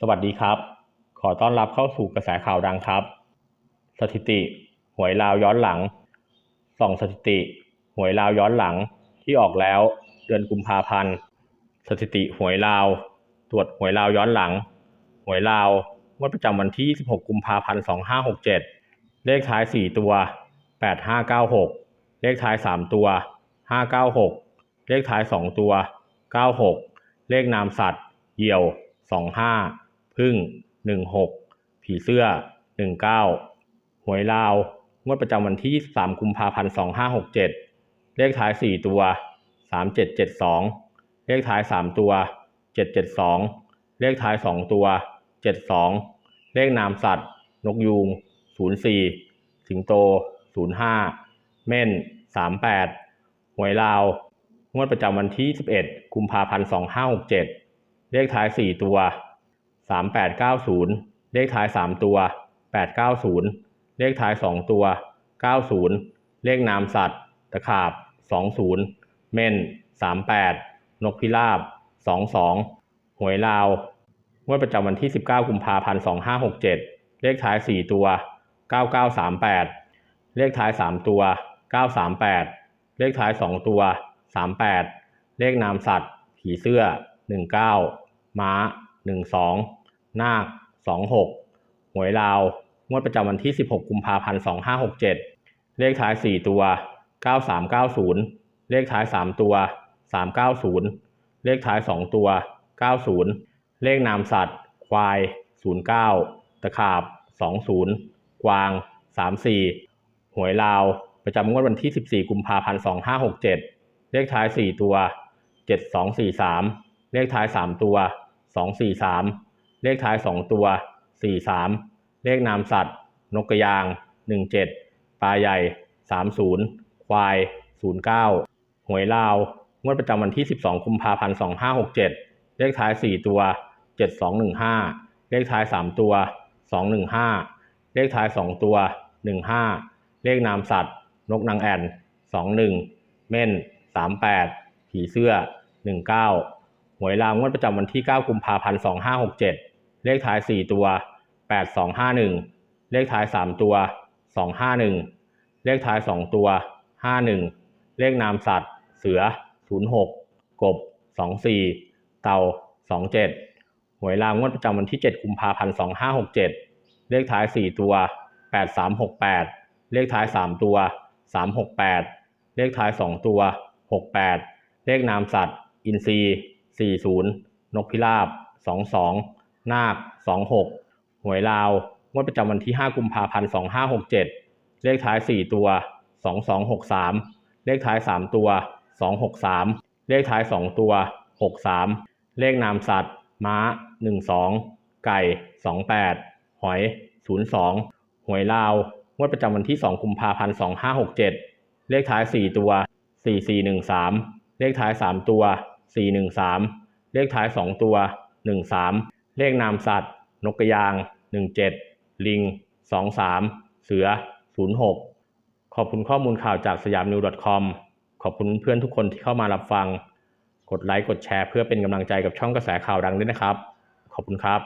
สวัสดีครับ ขอต้อนรับเข้าสู่กระแสข่าวดังครับ สถิติ หวยลาวย้อนหลังส่องสถิติ หวยลาวย้อนหลังที่ออกแล้ว เดือนกุมภาพันธ์ สถิติหวยลาว ตรวจหวยลาวย้อนหลัง หวยลาวงวดประจำวันที่ 16 กุมภาพันธ์ 2567 เลขท้าย 4 ตัว 8596 เลขท้าย 3 ตัว 596 เลขท้าย 2 ตัว 96 เลขนามสัตว์ เหยี่ยว 25 พึ่ง 16 ผีเสื้อ 19 หวยลาว งวดประจำวันที่ 23 กุมภาพันธ์ 2567 เลขท้าย 4 ตัว 3772 เลขท้าย 3 ตัว 772 เลขท้าย 2 ตัว 72 เลขนามสัตว์ นกยูง 04 สิงโต 05 เม่น 38 หวยลาว งวดประจำวันที่ 11 กุมภาพันธ์ 2567 เลขท้าย 4 ตัว 3890 เลขท้าย 3 ตัว 890 เลขท้าย 2 ตัว 90 เลขนามสัตว์ ตะขาบ 20 เม่น 38 นกพิราบ 22 หวยลาวงวดประจำวันที่ 19 กุมภาพันธ์ 2567 เลขท้าย 4 ตัว 9938 เลขท้าย 3 ตัว 938 เลขท้าย 2 ตัว 38 เลขนามสัตว์ ผีเสื้อ 19 ม้า 12 นาค26หวยลาวงวดประจำวันที่ 16 กุมภาพันธ์ 2567 เลขท้าย 4 ตัว 9390 เลขท้าย 3 ตัว 390 เลขท้าย 2 ตัว 90 เลขนามสัตว์ ควาย 09 ตะขาบ 20 กวาง 34 หวยลาว ประจำงวดวันที่ 14 กุมภาพันธ์ 2567 เลขท้าย 4 ตัว 7243 เลขท้าย 3 ตัว 243 เลขท้าย 2 ตัว 43 เลขนามสัตว์ นกกระยาง 17 ปลาใหญ่ 30 ควาย 09 หวยลาว งวดประจำวันที่ 12 กุมภาพันธ์ 2567 เลขท้าย 4 ตัว 7215 เลขท้าย 3 ตัว 215 เลขท้าย 2 ตัว 15 เลขนามสัตว์ นกนางแอ่น 21 เม่น 38 ผีเสื้อ 19 หวยลางวดประจำวันที่ 9 กุมภาพันธ์ 2567 เลขท้าย 4 ตัว 8251 เลขท้าย 3 ตัว 251 เลขท้าย 2 ตัว 51 เลขนามสัตว์ เสือ 06 กบ 24 เต่า 27 หวยลางวดประจำวันที่ 7 กุมภาพันธ์ 2567 เลขท้าย 4 ตัว 8368 เลขท้าย 3 ตัว 368 เลขท้าย 2 ตัว 68 เลขนามสัตว์ อินทรี 40 นกพิราบ 22 นาค 26 หวยลาวงวดประจำวันที่ 5 กุมภาพันธ์ 2567 เลขท้าย 4 ตัว 2263 เลขท้าย 3 ตัว 263 เลขท้าย 2 ตัว 63 เลขนามสัตว์ ม้า 12 ไก่ 28 หอย 02 หวยลาวงวดประจำวันที่ 2 กุมภาพันธ์ 2567 เลขท้าย 4 ตัว 4413 เลขท้าย 3 ตัว 413 เลขท้าย 2 ตัว 13 เลขนามสัตว์ นกกระยาง 17 ลิง 23 เสือ 06 ขอบคุณข้อมูลข่าวจากสยามนิว .com ขอบคุณเพื่อนทุกคนที่เข้ามารับฟัง กดไลค์ กดแชร์เพื่อเป็นกำลังใจกับช่องกระแสข่าวดังด้วยนะครับ ขอบคุณครับ